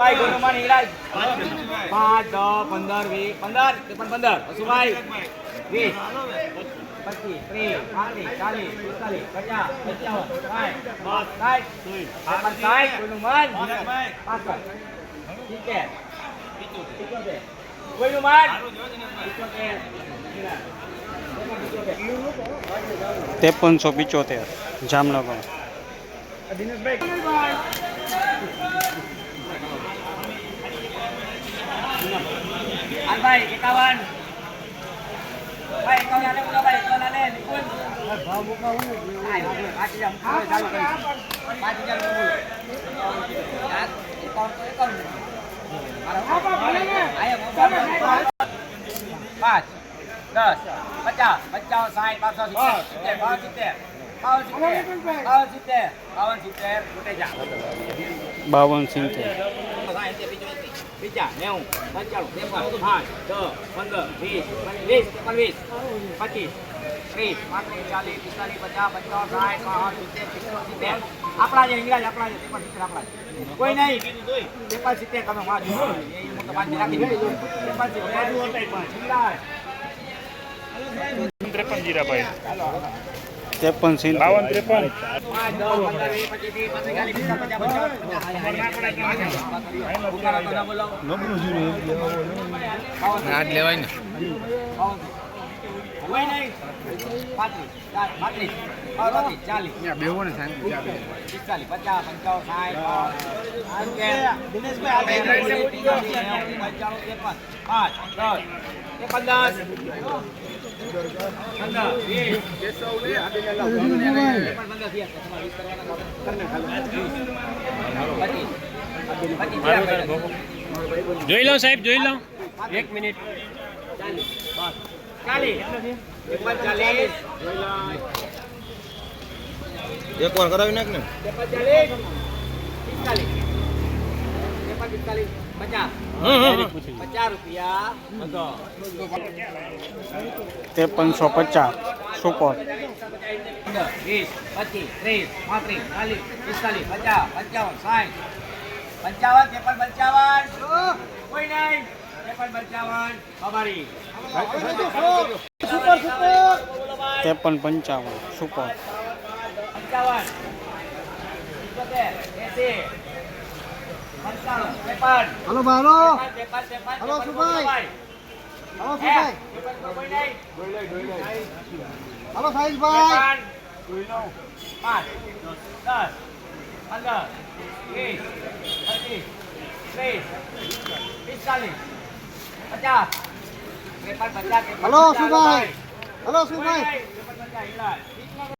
ભાઈ ગુરુમાન ઈલાજ પાંચ દસ પંદર વીસ પંદર ત્રેપન પંદર. વસુભાઈ વીસ પચીસ ત્રીસ પાંત્રીસ ચાલીસ પિસ્તાલીસ પચાસ પંચાવન સાઠ સાઠ સાઠ કોઈનું મન? પાસઠ. સિત્તેર સિત્તોતેર કોઈનું મન? સિત્તોતેર ત્રેપનસો પિચોતેર. જામનગર. હાલ ભાઈ, એકાવન. ભાઈ, એકાવન આને પાંચ દસ, પચાસ પચાસ સાઠ પાંચસો સિત્તેર બાવન સિત્તેર. બાવન સિત્તેર. બાવન સિત્તેર. બાવન સિત્તેર. બાવન, સિત્તેર. બીજા નેવું પંચાણું ત્રેપન પાંચ દસ પંદર વીસ વીસ પચીસ ત્રીસ પાંત્રીસ ચાલીસ પિસ્તાલીસ પચાસ પંચાવન સાઠ પાસઠ સિત્તેર સિત્તેર સિત્તેર આપણા જે ઇંગ્રાજ આપણા જે ત્રેપન સિત્તેર આપણા કોઈ નહીં ત્રેપન સિત્તેર તમે. ત્રેપન ઇંગ્લિશ. ત્રેપન સિત્તેર બાવન ત્રેપન. ના લેવાય ને બેવો ને શાંતિ પચાસ પંચાવન સાહેબ દિનેશભાઈ પાંચ દસ પંદર જોઈ લો સાહેબ જોઈ લો. એક મિનિટ. એક વાર કરાવી નાખ ને. પચાસ. ત્રેપનસો પચાસ સુપર વીસ પચીસ ત્રીસ પાંત્રીસ ચાલીસ પિસ્તાલીસ પચાસ પંચાવન સાઠ પંચાવન ત્રેપન પંચાવન કોઈ નહીં ત્રેપન પંચાવન અમારી ત્રેપન પંચાવન સુપર. પંચાવન એસી પંચાણું ત્રેપન હલો ભાલો ત્રેપન ત્રેપન હલો, ત્રેપન સુભાઈ. હલો હે, સુભાઈ ત્રેપન તો કોઈ નહીં હલો સાહિલભાઈ ત્રેપન પાંચ દસ પંદર વીસ પચીસ ત્રીસ પિસ્તાલીસ પચાસ ત્રેપન પચાસ ત્રેપન હલો પચાસ, સુભાઈ કોઈ હલો સુભાઈ